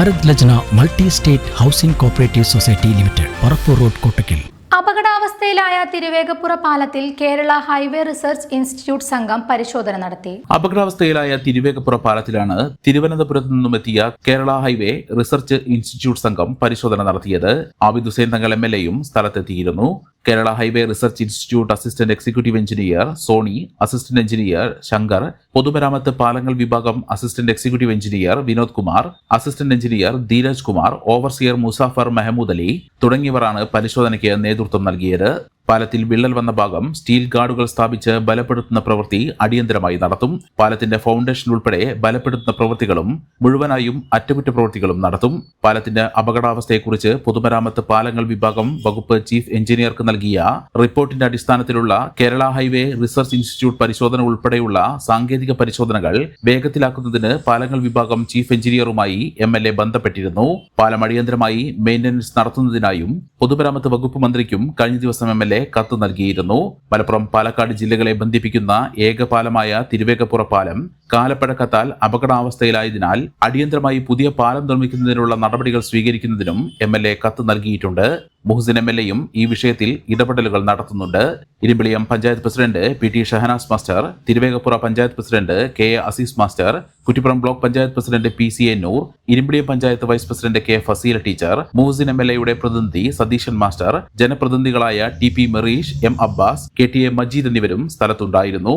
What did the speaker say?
Bharat Lajna multi state housing cooperative society limited Parappur road Kottakkal. അപകടാവസ്ഥയിലായ Thiruvegappura പാലത്തിൽ Kerala highway research institute സംഘം പരിശോധന നടത്തി. അപകടാവസ്ഥയിലായ തിരുവേഗപ്പുറ പാലത്തിലാണ് തിരുവനന്തപുരത്ത് നിന്നും എത്തിയ കേരള ഹൈവേ റിസർച്ച് ഇൻസ്റ്റിറ്റ്യൂട്ട് സംഘം പരിശോധന നടത്തിയത്. ആബിദ് ഹുസൈൻ തങ്ങൾ എം എൽ എയും സ്ഥലത്തെത്തിയിരുന്നു. Kerala highway research institute assistant executive engineer Soni assistant engineer Shankar പൊതുമരാമത്ത് പാലങ്ങൾ വിഭാഗം assistant executive engineer Vinod Kumar assistant engineer Dheeraj Kumar overseer Muzaffar Mehmood Ali തുടങ്ങിയവരാണ് പരിശോധനയ്ക്ക് നേതൃത്വം നൽകിയത്. പാലത്തിൽ വിള്ളൽ വന്ന ഭാഗം സ്റ്റീൽ ഗാർഡുകൾ സ്ഥാപിച്ച് ബലപ്പെടുത്തുന്ന പ്രവൃത്തി അടിയന്തരമായി നടത്തും. പാലത്തിന്റെ ഫൗണ്ടേഷൻ ഉൾപ്പെടെ ബലപ്പെടുത്തുന്ന പ്രവൃത്തികളും മുഴുവനായും അറ്റകുറ്റപ്രവൃത്തികളും നടത്തും. പാലത്തിന്റെ അപകടാവസ്ഥയെക്കുറിച്ച് പൊതുമരാമത്ത് പാലങ്ങൾ വിഭാഗം വകുപ്പ് ചീഫ് എഞ്ചിനീയർക്ക് നൽകിയ റിപ്പോർട്ടിന്റെ അടിസ്ഥാനത്തിലുള്ള കേരള ഹൈവേ റിസർച്ച് ഇൻസ്റ്റിറ്റ്യൂട്ട് പരിശോധന ഉൾപ്പെടെയുള്ള സാങ്കേതിക പരിശോധനകൾ വേഗത്തിലാക്കുന്നതിന് പാലങ്ങൾ വിഭാഗം ചീഫ് എഞ്ചിനീയറുമായി എം എൽ എ ബന്ധപ്പെട്ടിരുന്നു. പാലം അടിയന്തരമായി മെയിന്റനൻസ് നടത്തുന്നതിനായും പൊതുമരാമത്ത് വകുപ്പ് മന്ത്രിക്കും കഴിഞ്ഞ ദിവസം എം എൽ എ കത്ത് നൽകിയിരുന്നു മലപ്പുറം പാലക്കാട് ജില്ലകളെ ബന്ധിപ്പിക്കുന്ന ഏകപാലമായ തിരുവേഗപ്പുറ പാലം കാലപ്പഴക്കത്താൽ അപകടാവസ്ഥയിലായതിനാൽ അടിയന്തരമായി പുതിയ പാലം നിർമ്മിക്കുന്നതിനുള്ള നടപടികൾ സ്വീകരിക്കുന്നതിനും എം എൽ എ കത്ത് നൽകിയിട്ടുണ്ട്. മുഹസിൻ എം എൽ എയും ഈ വിഷയത്തിൽ ഇടപെടലുകൾ നടത്തുന്നുണ്ട്. Irumbiliyam panchayat president P T Shahnaz master Thiruvegappura panchayat president K A Azeez master Kuttippuram block panchayat president P C A Noor Irumbiliyam panchayat vice president K Fasila teacher Muhsin M L എയുടെ പ്രതിനിധി Satheesan master ജനപ്രതിനിധികളായ T P Merish M Abbas K T A Majeed എന്നിവരും സ്ഥലത്തുണ്ടായിരുന്നു.